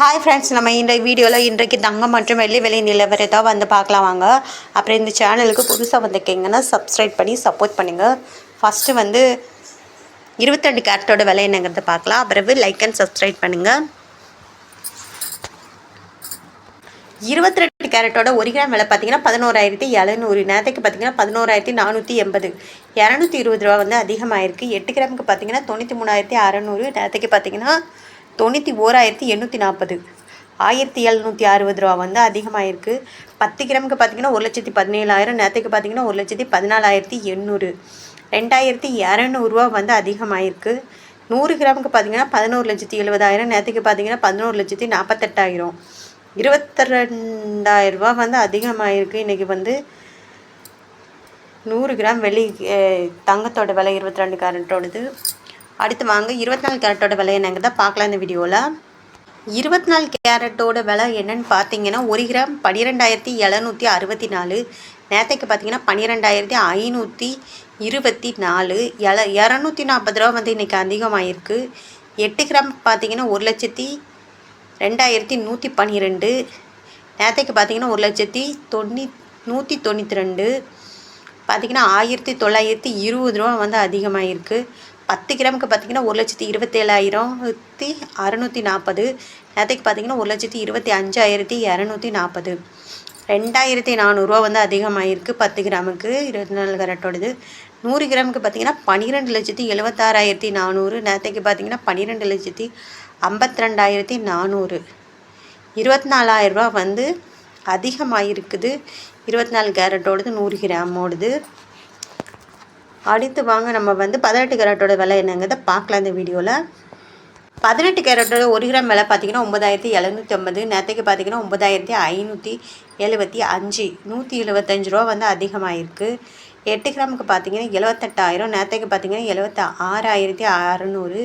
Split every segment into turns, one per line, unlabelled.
Hi friends நம்ம இந்த வீடியோவில் இன்றைக்கு தங்கம் மற்றும் வெள்ளி விலை நிலவரத்தை வந்து பார்க்கலாம் வாங்க. அப்புறம் இந்த சேனலுக்கு புதுசாக வந்திருக்கீங்கன்னா சப்ஸ்கிரைப் பண்ணி சப்போர்ட் பண்ணுங்கள் ஃபஸ்ட்டு வந்து இருபத்தெண்டு கேரட்டோட விலை என்னங்கிறத பார்க்கலாம். பிறகு லைக் அண்ட் சப்ஸ்கிரைப் பண்ணுங்கள் இருபத்தி ரெண்டு கேரட்டோட ஒரு கிராம் விலை பார்த்தீங்கன்னா பதினோராயிரத்தி எழுநூறு. நேரத்துக்கு பார்த்தீங்கன்னா பதினோராயிரத்தி நானூற்றி எண்பது. இரநூத்தி இருபது ரூபா வந்து அதிகமாகிருக்கு எட்டு கிராமுக்கு பார்த்தீங்கன்னா தொண்ணூற்றி மூணாயிரத்தி அறநூறு. நேரத்துக்கு பார்த்தீங்கன்னா தொண்ணூற்றி ஓராயிரத்தி எண்ணூற்றி நாற்பது. ஆயிரத்தி எழுநூற்றி அறுபது ரூபா வந்து அதிகமாகிருக்கு பத்து கிராமுக்கு பார்த்தீங்கன்னா ஒரு லட்சத்தி பதினேழாயிரம் நேரத்துக்கு பார்த்தீங்கன்னா ஒரு லட்சத்தி பதினாலாயிரத்தி எண்ணூறு. ரெண்டாயிரத்தி இரநூறுவா வந்து அதிகமாகிருக்கு நூறு கிராமுக்கு பார்த்தீங்கன்னா பதினோரு லட்சத்தி எழுபதாயிரம் நேரத்துக்கு பார்த்தீங்கன்னா பதினோரு லட்சத்தி நாற்பத்தெட்டாயிரம். இருபத்தி ரெண்டாயிரரூபா வந்து அதிகமாகிருக்கு இன்றைக்கி வந்து நூறு கிராம் வெள்ளி தங்கத்தோட விலை இருபத்தி ரெண்டு கேரட்டோடது அடுத்து வாங்க இருபத்தி நாலு கேரட்டோட விலை என்னங்கிறத பார்க்கலாம் இந்த வீடியோவில் இருபத்தி நாலு கேரட்டோட விலை என்னன்னு பார்த்தீங்கன்னா ஒரு கிராம் பன்னிரெண்டாயிரத்தி எழுநூற்றி அறுபத்தி நாலு. நேற்றைக்கு பார்த்தீங்கன்னா பன்னிரெண்டாயிரத்தி ஐநூற்றி இருபத்தி நாலு. எல இரநூத்தி நாற்பது ரூபா வந்து இன்றைக்கி அதிகமாகிருக்கு எட்டு கிராம் பார்த்தீங்கன்னா ஒரு லட்சத்தி ரெண்டாயிரத்தி நூற்றி பன்னிரெண்டு. நேற்றைக்கு பார்த்தீங்கன்னா ஒரு லட்சத்தி தொண்ணூ நூற்றி தொண்ணூற்றி ரெண்டு. பார்த்தீங்கன்னா ஆயிரத்தி தொள்ளாயிரத்தி இருபது ரூபா வந்து அதிகமாகிருக்கு பத்து கிராமுக்கு பார்த்தீங்கன்னா ஒரு லட்சத்தி இருபத்தேழாயிரத்தி அறநூற்றி நாற்பது நேற்றுக்கு பார்த்தீங்கன்னா ஒரு லட்சத்தி இருபத்தி அஞ்சாயிரத்தி இரநூத்தி நாற்பது ரெண்டாயிரத்தி நானூறுரூவா வந்து அதிகமாகிருக்கு பத்து கிராமுக்கு இருபத்தி நாலு கரெக்டோடது நூறு கிராமுக்கு பார்த்தீங்கன்னா பன்னிரெண்டு லட்சத்தி எழுபத்தாறாயிரத்தி நானூறு நேற்றுக்கு பார்த்தீங்கன்னா பன்னிரெண்டு லட்சத்தி ஐம்பத்திரெண்டாயிரத்தி நானூறு. இருபத்தி நாலாயிரரூபா வந்து அதிகமாகிருக்குது இருபத்தி நாலு கேரட்டோடது நூறு கிராமோடது. அடுத்து வாங்க நம்ம வந்து பதினெட்டு கேரட்டோட விலை என்னங்கிறத பார்க்கலாம் இந்த வீடியோவில் பதினெட்டு கேரட்டோட ஒரு கிராம் விலை பார்த்தீங்கன்னா ஒன்பதாயிரத்தி எழுநூற்றி ஐம்பது நேற்றுக்கு பார்த்தீங்கன்னா ஒன்பதாயிரத்தி ஐநூற்றி எழுபத்தி அஞ்சு நூற்றி எழுபத்தஞ்சு ரூபா வந்து அதிகமாகிருக்கு எட்டு கிராமுக்கு பார்த்தீங்கன்னா எழுபத்தெட்டாயிரம் நேற்றுக்கு பார்த்தீங்கன்னா எழுபத்தி ஆறாயிரத்தி அறநூறு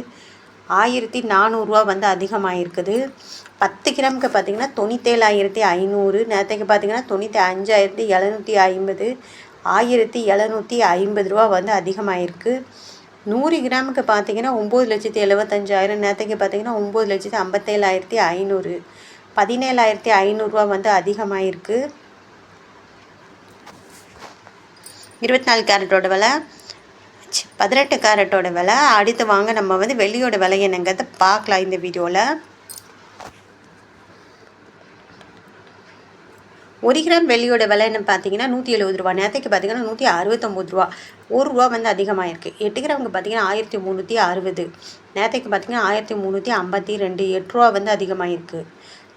ஆயிரத்தி நானூறுரூவா வந்து அதிகமாகிருக்குது பத்து கிராமுக்கு பார்த்தீங்கன்னா தொண்ணூற்றேழாயிரத்தி ஐநூறு நேற்றுக்கு பார்த்தீங்கன்னா தொண்ணூற்றி அஞ்சாயிரத்தி எழுநூற்றி ஐம்பது ஆயிரத்தி எழுநூற்றி ஐம்பது ரூபா வந்து அதிகமாகிருக்கு நூறு கிராமுக்கு பார்த்தீங்கன்னா ஒம்பது லட்சத்தி எழுபத்தஞ்சாயிரம் நேற்றுக்கு பார்த்தீங்கன்னா ஒம்பது லட்சத்தி ஐம்பத்தேழாயிரத்தி ஐநூறு பதினேழாயிரத்தி ஐநூறுரூவா வந்து அதிகமாகிருக்கு இருபத்தி நாலு கேரட்டோட விலை பதினெட்டு கேரட்டோட விலை. அடுத்து வாங்க நம்ம வந்து வெள்ளியோட விலை என்னங்கிறத பார்க்கலாம் இந்த வீடியோவில் ஒரு கிராம் வெள்ளியோட விலைன்னு பார்த்தீங்கன்னா நூற்றி எழுபது ரூபா. நேற்றுக்கு பார்த்தீங்கன்னா நூற்றி அறுபத்தொம்போது ரூபா. ஒரு ரூபா வந்து அதிகமாகிருக்கு எட்டு கிராமுக்கு பார்த்தீங்கன்னா ஆயிரத்தி முந்நூற்றி அறுபது. நேற்றுக்கு பார்த்தீங்கன்னா ஆயிரத்தி முந்நூற்றி ஐம்பத்தி ரெண்டு. எட்டு ரூபா வந்து அதிகமாகிருக்கு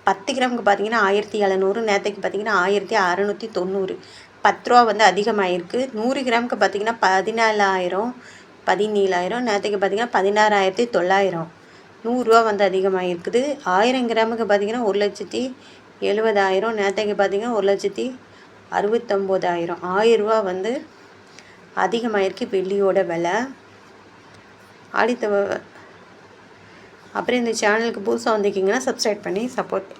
பத்து கிராமுக்கு பார்த்தீங்கன்னா ஆயிரத்தி எழுநூறு. நேற்றுக்கு பார்த்தீங்கன்னா ஆயிரத்தி அறநூற்றி தொண்ணூறு. பத்து ரூபா வந்து அதிகமாகிருக்கு நூறு கிராமுக்கு பார்த்தீங்கன்னா பதினாலாயிரம் பதினேழாயிரம். நேற்றுக்கு பார்த்தீங்கன்னா பதினாறாயிரத்தி தொள்ளாயிரம். நூறுரூவா வந்து அதிகமாகிருக்குது ஆயிரம் கிராமுக்கு பார்த்தீங்கன்னா ஒரு லட்சத்தி எழுபதாயிரம். நேற்றுக்கு பார்த்தீங்கன்னா ஒரு லட்சத்தி அறுபத்தொம்போதாயிரம். ஆயிரரூவா வந்து அதிகமாகிருக்கு வெள்ளியோட விலை. அடுத்த அப்புறம் இந்த சேனலுக்கு புதுசாக வந்திருக்கீங்கன்னா சப்ஸ்கிரைப் பண்ணி சப்போர்ட்